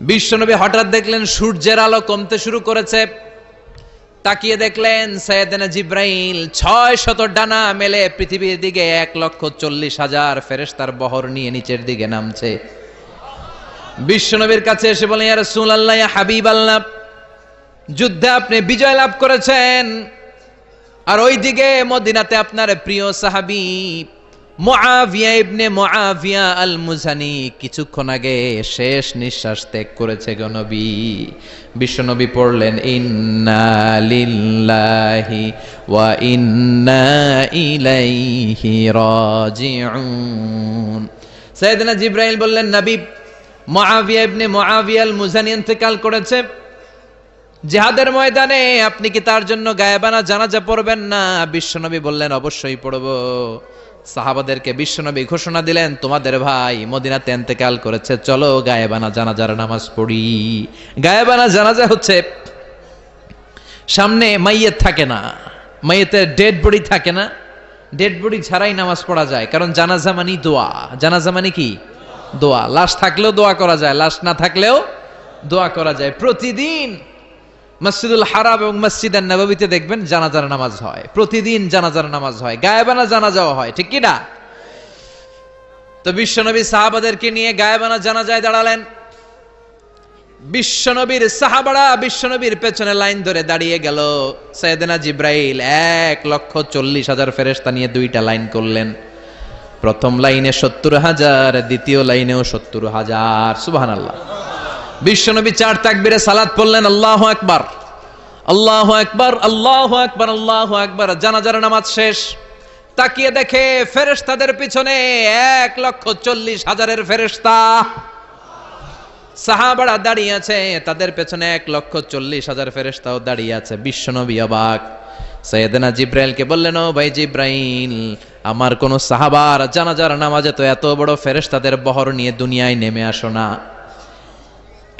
বিশ্বনবী হঠাৎ দেখলেন সূর্যের আলো কমতে শুরু করেছে। তাকিয়ে দেখলেন সৈয়দনা জিব্রাইল ছয় শত ডানা মেলে পৃথিবীর দিকে এক লক্ষ চল্লিশ হাজার ফেরেশতার বহর নিয়ে নিচের দিকে নামছে। বিশ্বনবীর কাছে এসে বলেন, ইয়া রাসূলুল্লাহ, ইয়া হাবিব আল্লাহ যুদ্ধে আপনি বিজয় লাভ করেছেন। আর ওইদিকে মদিনাতে আপনার প্রিয় সাহাবী মুআবিয়া ইবনে মুআবিয়া আল মুজানি কিছুক্ষণ আগে শেষ নিঃশ্বাস ত্যাগ করেছে গো নবী। বিশ্বনবী পড়লেন, ইন্না লিল্লাহি ওয়া ইন্না ইলাইহি রাজিউন। সাইয়েদনা জিব্রাইল বললেন, নবী, মুআবিয়া ইবনে মুআবিয়া আল মুজানি ইন্তেকাল করেছে। জেহাদের ময়দানে আপনি কি তার জন্য গায়েবানা জানাজা পড়বেন না? বিশ্বনবী বললেন, অবশ্যই পড়ব। সাহাবাদেরকে বিশ্বনবী ঘোষণা দিলেন, তোমাদের ভাই মদিনাতে এন্তেকাল করেছে, চলো গায়েবানা জানাজার নামাজ পড়ি। গায়েবানা জানাজা হচ্ছে, সামনে মাইয়ের থাকে না, মাইয়েতের ডেড বডি থাকে না। ডেড বডি ছাড়াই নামাজ পড়া যায়, কারণ জানাজা মানি দোয়া। জানাজা মানে কি? দোয়া। লাশ থাকলেও দোয়া করা যায়, লাশ না থাকলেও দোয়া করা যায়। প্রতিদিন মসজিদুল হারাম এবং মসজিদ নববীতে দেখবেন জানাজার নামাজ হয়। প্রতিদিন জানাজার নামাজ হয়। গায়েবানা জানাজাও হয়, ঠিক কি না? তো বিশ্বনবী সাহাবাদেরকে নিয়ে গায়েবানা জানাজায় দাঁড়ালেন। বিশ্বনবীর সাহাবারা বিশ্বনবীর পেছনে লাইন ধরে দাঁড়িয়ে গেল। সৈয়দনা জিব্রাইল এক লক্ষ চল্লিশ হাজার ফেরেস্তা নিয়ে দুইটা লাইন করলেন। প্রথম লাইনে সত্তর হাজার, দ্বিতীয় লাইনেও সত্তর হাজার। সুবাহান আল্লাহ বিশ্বনবী চার তাকবিরে সালাত পড়লেন, আল্লাহ একবার আল্লাহ একবার আল্লাহ একবার আল্লাহ আকবার। জানাজার নামাজ শেষ। তাকিয়ে দেখে ফেরেশতাদের পিছনে এক লক্ষ চল্লিশ হাজারের ফেরেশতা। সাহাবাড়া দাঁড়িয়ে আছে, তাদের পেছনে এক লক্ষ চল্লিশ হাজার ফেরেশতাও দাঁড়িয়ে আছে। বিশ্বনবী অবাক। সৈয়দনা জিব্রাইলকে বললেন, ও ভাই জিব্রাইল, আমার কোন সাহাবার জানাজার নামাজে তো এত বড় ফেরেশতাদের বহর নিয়ে দুনিয়ায় নেমে আসো না।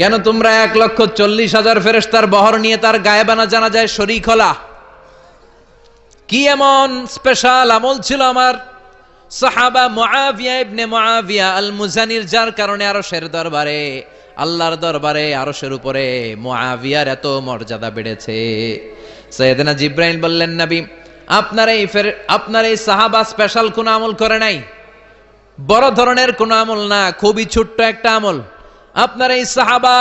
কেন তোমরা এক লক্ষ চল্লিশ হাজার ফেরেস্তার বহর নিয়ে তার গায়েবানা জানা যায় শরিক হলা? কি এমন স্পেশাল আমল ছিল আমার? সাহাবা মুআবিয়া ইবনে মুআবিয়া আল মুজানির যার কারণে আরও শের দরবারে, আল্লাহর দরবারে আরশের উপরে মুআবিয়ার এত মর্যাদা বেড়েছে। সৈয়দনা জিব্রাইল বললেন, নবী, আপনার এই ফের, আপনার এই সাহাবা স্পেশাল কোন আমল করে নাই? বড় ধরনের কোন আমল না, খুবই ছোট্ট একটা আমল। আপনার এই সাহাবা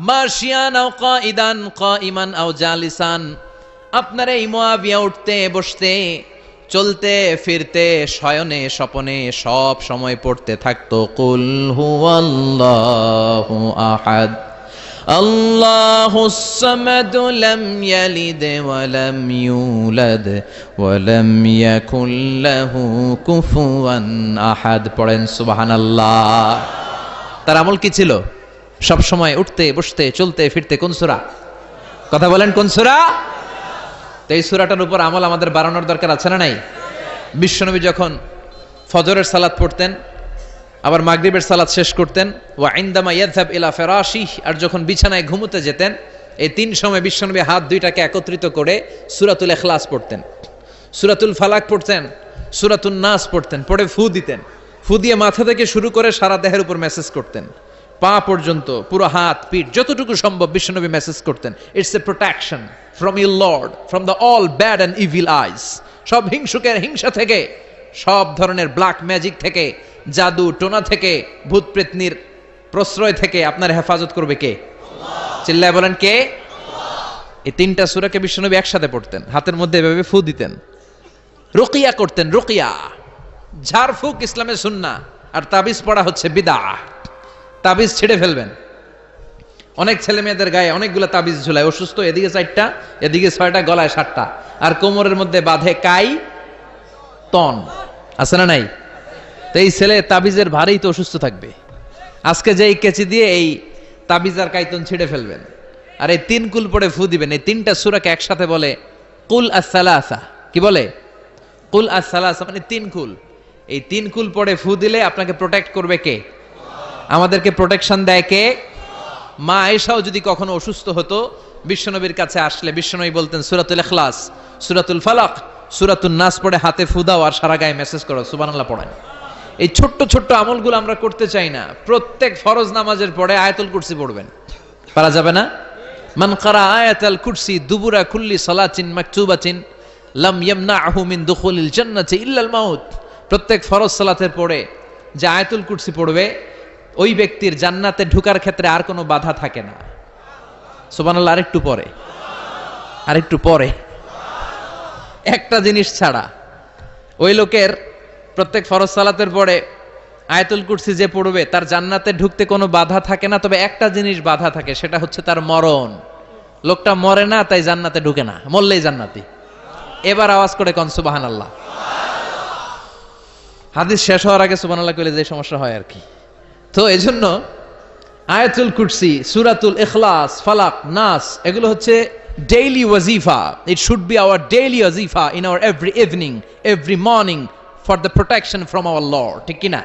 মার্শিয়ান আও কাইদান কাইমান আও জালিসান আপনার এই মুয়াবিয়া উঠতে বসতে চলতে ফিরতে শয়নে স্বপনে সব সময় পড়তে থাকতো কুল হুয়াল্লাহু আহাদ الله الصمد لم يلد ولم يولد ولم يكن له كفوا احد পড়েন সুবহানাল্লাহ তার আমল কি ছিল? সব সময় উঠতে, বসতে, চলতে, ফিরতে কোন সুরা? কথা বলেন কোন সুরা? তো এই সুরাটার উপর আমল আমাদের বাড়ানোর দরকার আছে না নাই? বিশ্বনবী যখন ফজরের সালাদ পড়তেন, আবার মাগরিবের সালাদ শেষ করতেন, ওয়া ইনদামা ইয়াযহাব ইলা ফিরাশিহ, আর যখন বিছানায় ঘুমোতে যেতেন, এই তিন সময় বিশ্বনবী হাত দুইটাকে একত্রিত করে সুরাতুল ইখলাস পড়তেন। সুরাতুল ফালাক পড়তেন, সূরাতুন নাস পড়তেন, পড়ে ফু দিতেন। ফু দিয়ে মাথা থেকে শুরু করে সারা দেহের উপর মেসেজ করতেন। পা পর্যন্ত, পুরো হাত, পিঠ, যতটুকু সম্ভব বিশ্বনবী মেসেজ করতেন। It's a protection from you lord from the all bad and evil eyes সব হিংসুকের হিংসা থেকে, সব ধরনের ব্ল্যাক ম্যাজিক থেকে, জাদু, টোনা থেকে, ভূত প্রেতনির প্রশ্রয় থেকে আপনার হেফাজত করবে কে? চিল্লায় বলেন কে? এই তিনটা সুরাকে বিশ্বনবী একসাথে পড়তেন। হাতের মধ্যে এভাবে ফু দিতেন। রুকিয়া করতেন, রুকিয়া। ঝাড়ফুক ইসলামের সুন্না, আর তাবিজ পড়া হচ্ছে বিদা তাবিজ ছেড়ে ফেলবেন। অনেক ছেলে মেয়েদের গায়ে অনেকগুলো তাবিজ ঝুলায়, অসুস্থ, এদিকে চারটা, এদিকে ছয়টা, গলায় সাতটা। আর কোমরের মধ্যে বাঁধে কাই তন। আছে না নাই? তো এই ছেলে তাবিজের ভারেই তো অসুস্থ থাকবে। আজকে যে এই কেচি দিয়ে এই তাবিজ আর কাইতন ছিঁড়ে ফেলবেন। আর এই তিন কুল পড়ে ফু দিবেন। এই তিনটা সুরাকে একসাথে বলে কুল আসা কি বলে? কুল আসা মানে তিন কুল। এই তিন কুল পড়ে ফু দিলে আপনাকে প্রোটেক্ট করবে কে? আমাদেরকে প্রোটেকশন দেয় কে? মা আয়েশাও যদি কখনো অসুস্থ হতো, বিশ্বনবীর কাছে আসলে, বিশ্বনবী বলতেন, সুরাতুল এখলাস সুরাতুল ফালাক সুরাতুল নাস পড়ে হাতে ফু দাও আর সারা গায়ে মেসেজ করো, সুবহানাল্লাহ পড়েন। এই ছোট্ট ছোট্ট আমলগুলো আমরা করতে চাই না। প্রত্যেক ফরজ নামাজের পরে আয়াতুল কুরসি পড়বেন। পারা যাবে না? মান কারা আয়াতাল কুরসি দুবুরা কুল্লি সালাচিন মাকতুবাচিন লাম ইয়ামনাহু মিন দুখুলিল জান্নাতি ইল্লাল মাউত। প্রত্যেক ফরজ সালাতের পরে যে আয়াতুল কুরসি পড়বে, ওই ব্যক্তির জান্নাতে ঢুকার ক্ষেত্রে আর কোনো বাধা থাকে না। সুবহানাল্লাহ, আরেকটু পরে। আরেকটু পরে। একটা জিনিস ছাড়া, ওই লোকের প্রত্যেক ফরজ সালাতের পরে আয়াতুল কুরসি যে পড়বে, তার জান্নাতে ঢুকতে কোনো বাধা থাকে না, তবে একটা জিনিস বাধা থাকে, সেটা হচ্ছে তার মরণ। লোকটা মরে না, তাই জান্নাতে ঢুকে না, মরলেই জান্নাতি। এবার আওয়াজ করে কন সুবাহান আল্লাহ হাদিস শেষ হওয়ার আগে সুবান আল্লাহ কইলে যে সমস্যা হয় আর কি। তো এই জন্য আয়াতুল কুরসি, সুরাতুল ইখলাস, ফালাক, নাস, এগুলো হচ্ছে daily ওয়াজিফা। It should be our daily ওয়াজিফা in our every evening every morning for the protection from our ল ঠিক কিনা?